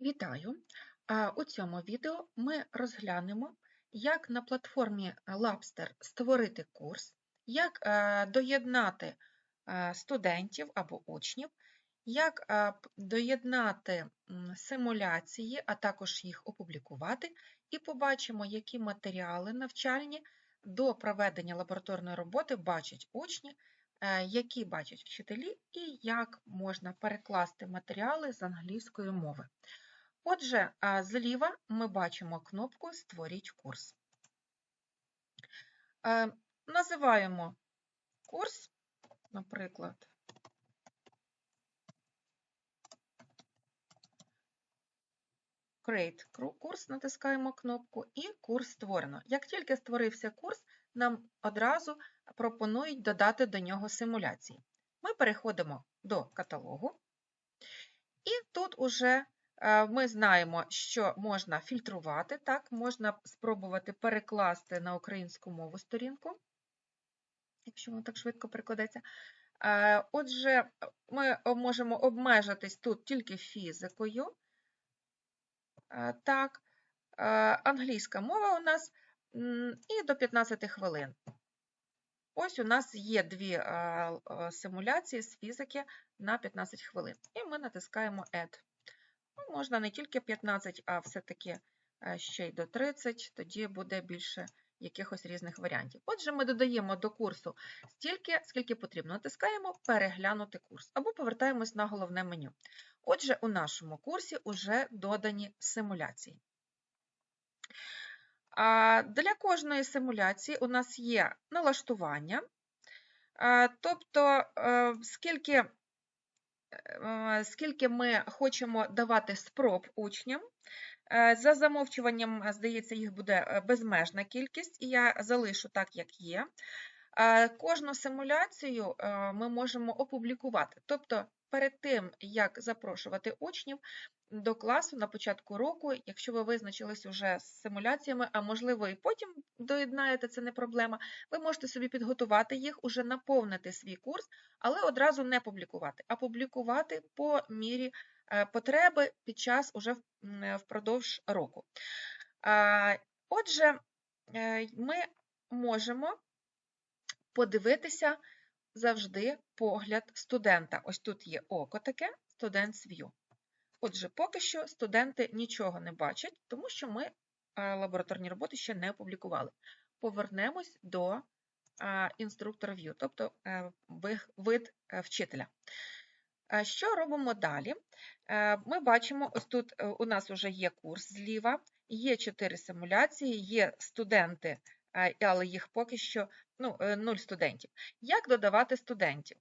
Вітаю! У цьому відео ми розглянемо, як на платформі Labster створити курс, як е, доєднати е, студентів або учнів, як е, доєднати симуляції, а також їх опублікувати, і побачимо, які матеріали навчальні до проведення лабораторної роботи бачать учні, які бачать вчителі, і як можна перекласти матеріали з англійської мови. Отже, зліва ми бачимо кнопку Створіть курс. Е, Називаємо курс, наприклад, Create курс, натискаємо кнопку і курс створено. Як тільки створився курс, нам одразу пропонують додати до нього симуляції. Ми переходимо до каталогу, і тут уже ми знаємо, що можна фільтрувати, так, можна спробувати перекласти на українську мову сторінку, якщо воно так швидко перекладеться. Е, Отже, ми можемо обмежитись тут тільки фізикою. Е, Так, е, англійська мова у нас і до 15 хвилин. Ось у нас є дві е, е, симуляції з фізики на 15 хвилин. І ми натискаємо Add. Ну, можна не тільки 15, а все-таки е, ще й до 30, тоді буде більше якихось різних варіантів. Отже, ми додаємо до курсу стільки, скільки потрібно. Натискаємо Переглянути курс або повертаємось на головне меню. Отже, у нашому курсі вже додані симуляції. Для кожної симуляції у нас є налаштування, тобто е, скільки скільки ми хочемо давати спроб учням. Е, За замовчуванням, здається, їх буде е, безмежна кількість, і я залишу так, як є. Е, Кожну симуляцію е, ми можемо опублікувати. Тобто, перед тим, як запрошувати учнів до класу на початку року, якщо ви визначились уже з симуляціями, а можливо і потім доєднаєте, це не проблема, ви можете собі підготувати їх, уже наповнити свій курс, але одразу не публікувати, а публікувати по мірі е, потреби під час уже впродовж року. Отже, ми можемо подивитися завжди погляд студента. Ось тут є око таке, Students View. Отже, поки що студенти нічого не бачать, тому що ми е, лабораторні роботи ще не опублікували. Повернемось до е, інструктора View, тобто е, вид е, вчителя. Е, Що робимо далі? Е, Ми бачимо, ось тут е, у нас вже є курс зліва, є чотири симуляції, є студенти, е, але їх поки що ну, е, нуль студентів. Як додавати студентів?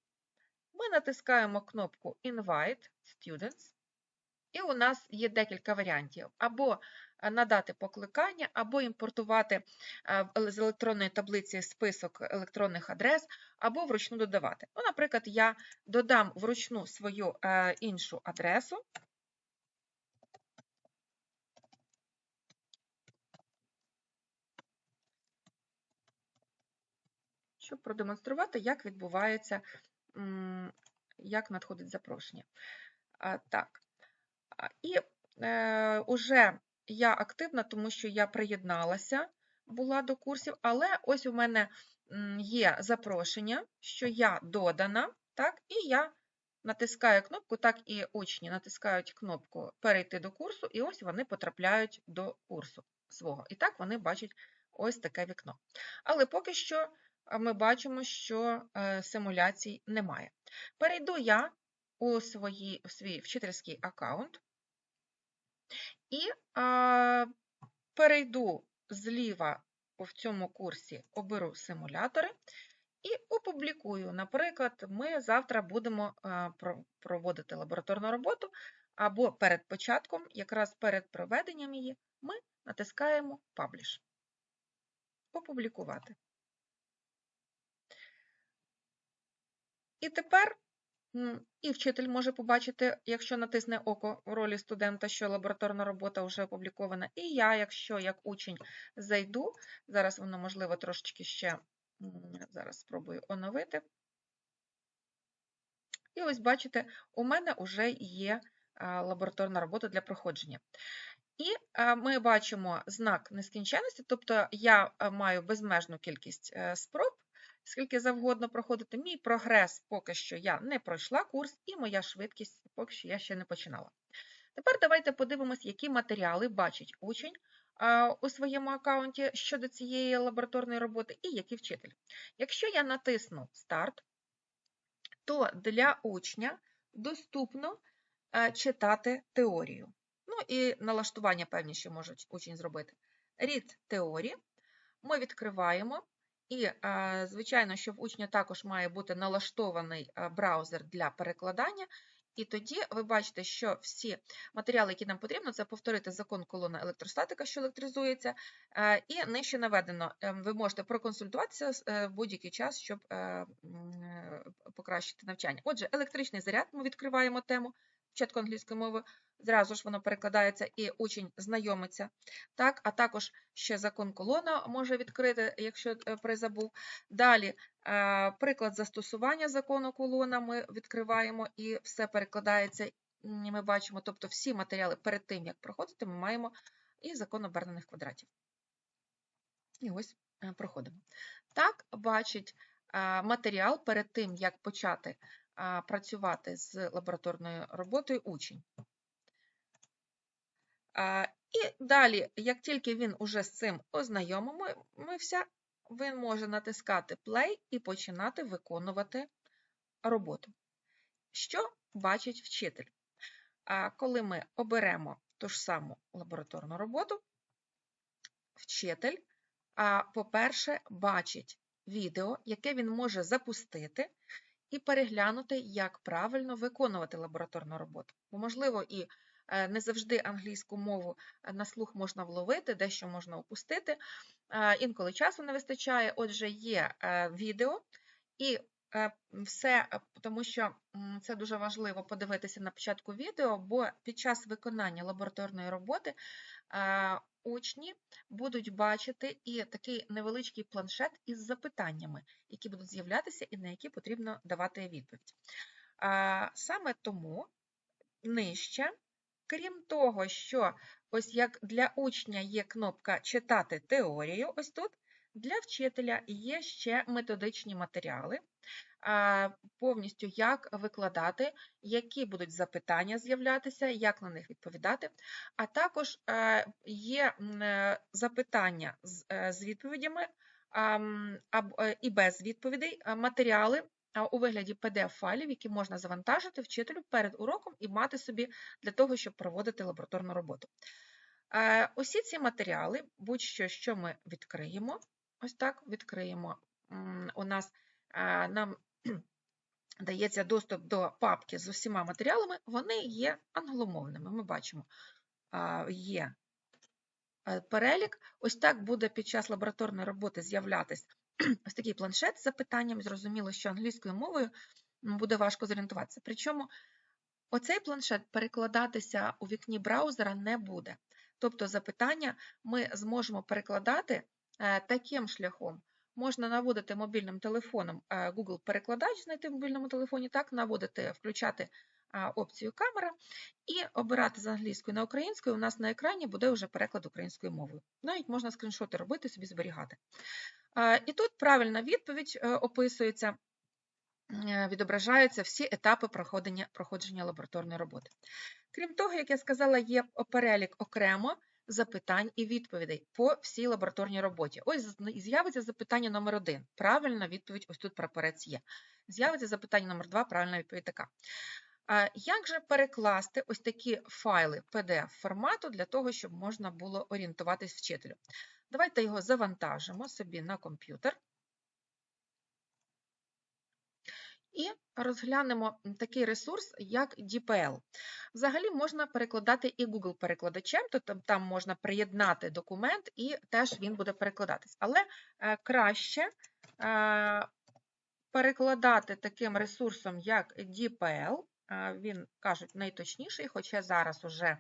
Ми натискаємо кнопку Invite Students, і у нас є декілька варіантів. Або е, надати покликання, або імпортувати е, з електронної таблиці список електронних адрес, або вручну додавати. Ну, наприклад, я додам вручну свою е, іншу адресу. Щоб продемонструвати, як відбувається, як надходить запрошення. Так. І е, уже я активна, тому що я приєдналася була до курсів, але ось у мене є запрошення, що я додана, так, і я натискаю кнопку, так і учні натискають кнопку Перейти до курсу, і ось вони потрапляють до курсу свого. І так вони бачать ось таке вікно. Але поки що ми бачимо, що е, симуляцій немає. Перейду я у свої, в свій вчительський аккаунт і а, перейду зліва в цьому курсі, оберу симулятори і опублікую. Наприклад, ми завтра будемо про- проводити лабораторну роботу, або перед початком, якраз перед проведенням її, ми натискаємо Publish. Опублікувати. І тепер і вчитель може побачити, якщо натисне око в ролі студента, що лабораторна робота вже опублікована. І я, якщо як учень зайду, зараз воно, можливо, трошечки ще зараз спробую оновити. І ось бачите, у мене вже є лабораторна робота для проходження. І ми бачимо знак нескінченності, тобто я маю безмежну кількість е, спроб, скільки завгодно проходити. Мій прогрес поки що я не пройшла курс, і моя швидкість поки що я ще не починала. Тепер давайте подивимось, які матеріали бачить учень у своєму аккаунті щодо цієї лабораторної роботи і який вчитель. Якщо я натисну Старт, то для учня доступно е, читати теорію. Ну і налаштування певні, що може учень зробити. Рід теорії ми відкриваємо. І, е, звичайно, що в учня також має бути налаштований е, браузер для перекладання. І тоді ви бачите, що всі матеріали, які нам потрібно, це повторити закон колона електростатика, що електризується, е, і нижче наведено, ем, ви можете проконсультуватися в будь-який час, щоб покращити навчання. Отже, електричний заряд ми відкриваємо тему спочатку англійської мови, зразу ж воно перекладається і учень знайомиться. Так, А також ще закон колона може відкрити, якщо е, призабув. Далі е, приклад застосування закону колона ми відкриваємо і все перекладається. Ми бачимо, тобто всі матеріали перед тим, як проходити, ми маємо і закон обернених квадратів. І ось е, проходимо. Так, бачить матеріал перед тим, як почати працювати з лабораторною роботою учень. І далі, як тільки він уже з цим ознайомився, він може натискати Play і починати виконувати роботу. Що бачить вчитель? Коли ми оберемо ту ж саму лабораторну роботу, вчитель, по-перше, бачить відео, яке він може запустити і переглянути, як правильно виконувати лабораторну роботу. Бо, можливо, і е, не завжди англійську мову е, на слух можна вловити, дещо можна опустити. Е, інколи часу не вистачає, отже, є відео і все, тому що це дуже важливо подивитися на початку відео, бо під час виконання лабораторної роботи учні будуть бачити і такий невеличкий планшет із запитаннями, які будуть з'являтися і на які потрібно давати відповідь. Саме тому нижче, крім того, що ось як для учня є кнопка Читати теорію, ось тут, для вчителя є ще методичні матеріали, повністю як викладати, які будуть запитання з'являтися, як на них відповідати. А також е, є е, запитання з е, відповідями і без відповідей, матеріали. У вигляді PDF-файлів, які можна завантажити вчителю перед уроком і мати собі для того, щоб проводити лабораторну роботу. Усі ці матеріали, будь-що, що ми відкриємо, ось так відкриємо. У нас нам дається доступ до папки з усіма матеріалами, вони є англомовними. Ми бачимо, є е, перелік. Ось так буде під час лабораторної роботи з'являтися ось такий планшет з запитанням. Зрозуміло, що англійською мовою буде важко зорієнтуватися. Причому оцей планшет перекладатися у вікні браузера не буде. Тобто запитання ми зможемо перекладати е, таким шляхом, Можна наводити мобільним телефоном е, Google-перекладач, знайти в мобільному телефоні, так, наводити, включати опцію камера і обирати з англійської на українською. У нас на екрані буде вже переклад українською мовою. Навіть можна скріншоти робити, собі зберігати. І тут правильна відповідь описується, е, відображаються всі етапи проходження, проходження лабораторної роботи. Крім того, як я сказала, є перелік окремо запитань і відповідей по всій лабораторній роботі. Ось з'явиться запитання номер один. Правильна відповідь, ось тут прапорець є. З'явиться запитання номер два, правильна відповідь така. Як же перекласти ось такі файли pdf формату для того, щоб можна було орієнтуватись вчителю? Давайте його завантажимо собі на комп'ютер. І розглянемо такий ресурс, як DPL. Взагалі можна перекладати і Google-перекладачем, тобто там можна приєднати документ, і теж він буде перекладатись. Але е, краще е, перекладати таким ресурсом, як DPL, е, він кажуть найточніший, хоча зараз уже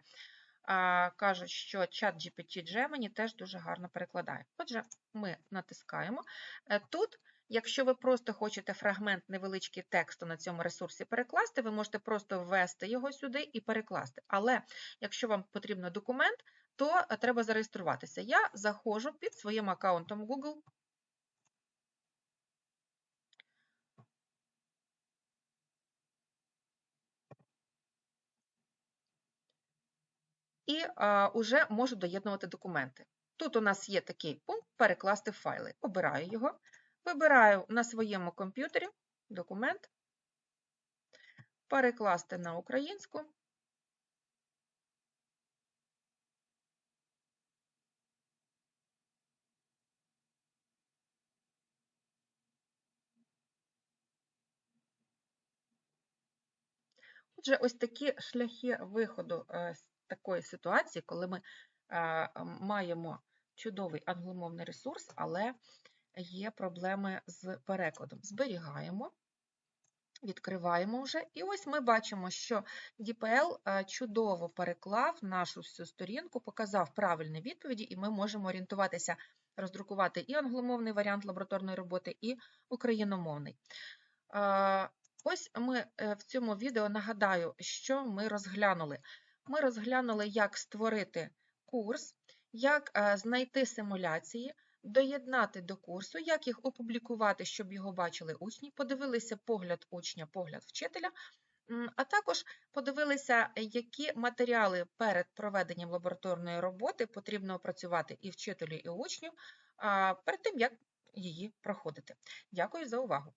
кажуть, що чат GPT Gemini теж дуже гарно перекладає. Отже, ми натискаємо. Тут Якщо ви просто хочете фрагмент невеличкий тексту на цьому ресурсі перекласти, ви можете просто ввести його сюди і перекласти. Але якщо вам потрібен документ, то е, треба зареєструватися. Я заходжу під своїм аккаунтом Google. І а, уже можу доєднувати документи. Тут у нас є такий пункт перекласти файли. Обираю його, вибираю на своєму комп'ютері документ, перекласти на українську. Отже, ось такі шляхи виходу е, з такої ситуації, коли ми е, маємо чудовий англомовний ресурс, але є проблеми з перекладом. Зберігаємо, відкриваємо вже, і ось ми бачимо, що DPL е, чудово переклав нашу всю сторінку, показав правильні відповіді, і ми можемо орієнтуватися, роздрукувати і англомовний варіант лабораторної роботи, і україномовний. Ось ми е, в цьому відео нагадаю, що ми розглянули. Ми розглянули, як створити курс, як е, знайти симуляції, доєднати до курсу, як їх опублікувати, щоб його бачили учні, подивилися погляд учня, погляд вчителя, а також подивилися, які матеріали перед проведенням лабораторної роботи потрібно опрацювати і вчителю, і учню перед тим, як її проходити. Дякую за увагу!